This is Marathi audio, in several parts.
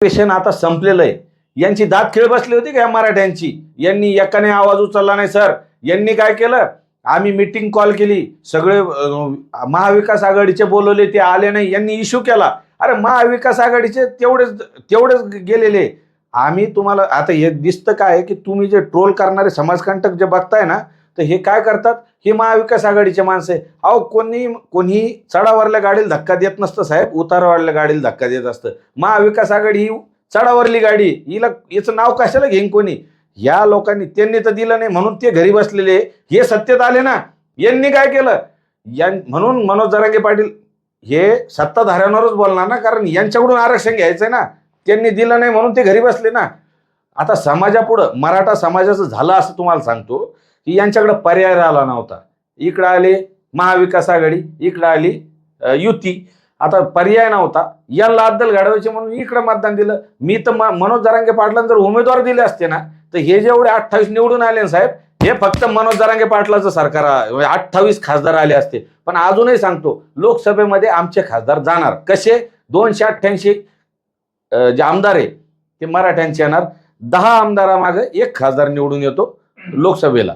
पेशन आता संपलेलं आहे. यांची दात खेळ बसली होती का या मराठ्यांची? यांनी एकाने आवाज उचलला नाही सर यांनी काय केलं? आम्ही मिटिंग कॉल केली. सगळे महाविकास आघाडीचे बोलवले ते आले नाही. यांनी इश्यू केला. अरे महाविकास आघाडीचे तेवढेच तेवढेच गेलेले. आम्ही तुम्हाला आता हे दिसतं काय की तुम्ही जे ट्रोल करणारे समाजकंटक जे बघताय ना तर हे काय करतात? हे महाविकास आघाडीचे माणसं आहे अहो कोणी कोणी चढावरल्या गाडीला धक्का देत नसतं साहेब. उतारावरल्या गाडीला धक्का देत असतं. महाविकास आघाडी ही चढावरली गाडी. हिला याचं नाव कशाला घेईन कोणी? या लोकांनी त्यांनी तर दिलं नाही. म्हणून ते घरी बसलेले हे सत्तेत आले ना. यांनी काय केलं? यां म्हणून मनोज जरांगे पाटील हे सत्ताधाऱ्यांवरच बोलणार ना. कारण यांच्याकडून आरक्षण घ्यायचं आहे ना. त्यांनी दिलं नाही म्हणून ते घरी बसले ना. आता समाजापुढं मराठा समाजाचं झालं असं तुम्हाला सांगतो. की यांच्याकडे पर्याय राहिला नव्हता. इकडं आले महाविकास आघाडी इकडं आली युती. आता पर्याय नव्हता. यांना अद्दल घडवायचे म्हणून इकडं मतदान दिलं. मी तर म- मनोज जरांगे पाटलांना जर उमेदवार दिले असते ना तर हे जेवढे अठ्ठावीस निवडून आले ना साहेब हे फक्त मनोज जरांगे पाटलाचं सरकार म्हणजे अठ्ठावीस खासदार आले असते. पण अजूनही सांगतो लोकसभेमध्ये आमचे खासदार जाणार. कसे? दोनशे अठ्ठ्याऐंशी जे आमदार आहे ते मराठ्यांचे येणार. दहा आमदारामागे एक खासदार निवडून येतो लोकसभेला.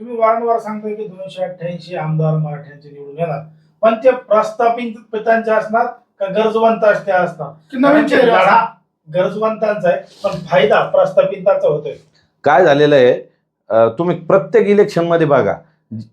तुम्ही वारंवार सांगताय की दोनशे अठ्ठ्याऐंशी आमदार मराठ्यांचे निवडून येणार. पण ते प्रस्थापित पितांचे असणार का गरजवंताचे असणार? की नवीन लढा गरजवंतांचा आहे पण फायदा प्रस्थापितांचा होतोय. काय झालेलं आहे तुम्ही प्रत्येक इलेक्शनमध्ये बघा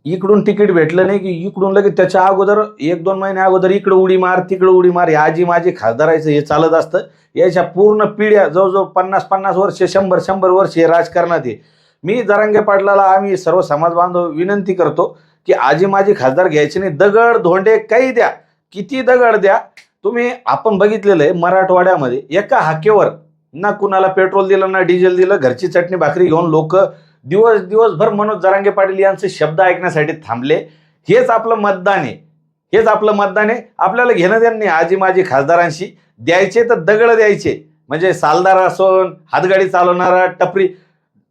इकडून तिकीट भेटलं नाही की इकडून लगेच त्याच्या अगोदर एक दोन महिन्या अगोदर इकडं उडी मार तिकडं उडी मार हे आजी माझी खासदारायचं हे चालत असतं. याच्या पूर्ण पिढ्या जवळजवळ पन्नास पन्नास वर्ष शंभर शंभर वर्ष हे राजकारणात आहे. मी जरांगे पाटलाला आम्ही सर्व समाज बांधव विनंती करतो की आजी माझी खासदार घ्यायचे नाही. दगड धोंडे काही द्या. किती दगड द्या. तुम्ही आपण बघितलेलं आहे मराठवाड्यामध्ये एका हाकेवर ना कुणाला पेट्रोल दिलं ना डिझेल दिलं घरची चटणी भाकरी घेऊन लोक दिवस दिवसभर मनोज जरांगे पाटील यांचे शब्द ऐकण्यासाठी थांबले. हेच आपलं मतदान आहे. हेच आपलं मतदान आहे. आपल्याला घेणं देणं नाही आजी माझी खासदारांशी. द्यायचे तर दगड द्यायचे. म्हणजे सालदार असून हातगाडी चालवणारा टपरी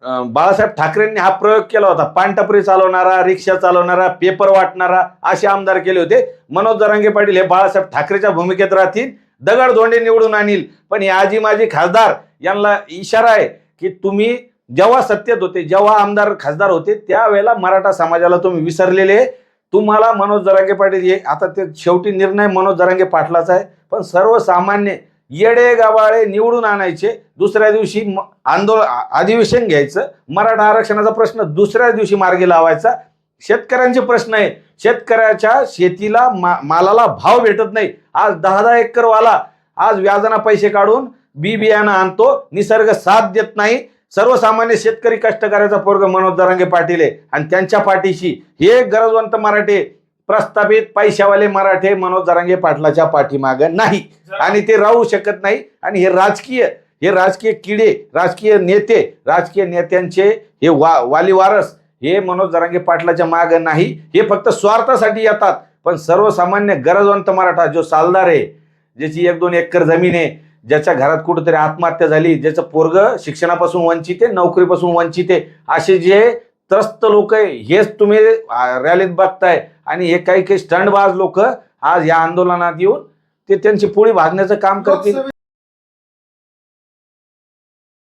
बाळासाहेब ठाकरेंनी हा प्रयोग केला होता. पानटपरी चालवणारा रिक्षा चालवणारा पेपर वाटणारा असे आमदार केले होते. मनोज जरांगे पाटील हे बाळासाहेब ठाकरेच्या भूमिकेत राहतील दगडधोंडे निवडून आणील. पण हे आजी माझी खासदार यांना इशारा आहे की तुम्ही जेव्हा सत्तेत होते जेव्हा आमदार खासदार होते त्यावेळेला मराठा समाजाला तुम्ही विसरलेले. तुम्हाला मनोज जरांगे पाटील हे आता ते शेवटी निर्णय मनोज जरांगे पाटलाचा आहे. पण सर्वसामान्य येडे गावाळे निवडून आणायचे. दुसऱ्या दिवशी म- आंदोलन अधिवेशन घ्यायचं. मराठा आरक्षणाचा प्रश्न दुसऱ्या दिवशी मार्गी लावायचा. शेतकऱ्यांचे प्रश्न आहे शेतकऱ्याच्या शेतीला मा मालाला भाव भेटत नाही. आज दहा दहा एकर वाला आज व्याजाना पैसे काढून बी बियाणं आणतो. निसर्ग साथ देत नाही. सर्वसामान्य शेतकरी कष्टकऱ्याचा पोरग मनोज दरांगे पाटील आहे. आणि त्यांच्या पाठीशी हे गरजवंत मराठे प्रस्थापित पैशावाले मराठे मनोज दरांगे पाटलाच्या पाठीमागं नाही. आणि ते राहू शकत नाही. आणि हे राजकीय हे राजकीय किडे राजकीय नेते राजकीय नेत्यांचे हे वा वाली वारस हे मनोज जरांगे पाटलाच्या माग नाही. हे फक्त स्वार्थासाठी येतात. पण सर्वसामान्य गरजवंत मराठा जो सालदार आहे ज्याची एक दोन एकर जमीन आहे ज्याच्या घरात कुठेतरी आत्महत्या झाली ज्याचं पोरग शिक्षणापासून वंचित आहे नोकरीपासून वंचित आहे असे जे त्रस्त लोक आहे हेच तुम्ही रॅलीत बघताय. आणि हे काही काही स्टंटबाज लोक आज या आंदोलनात येऊन ते त्यांची पोळी भाजण्याचं काम करतील.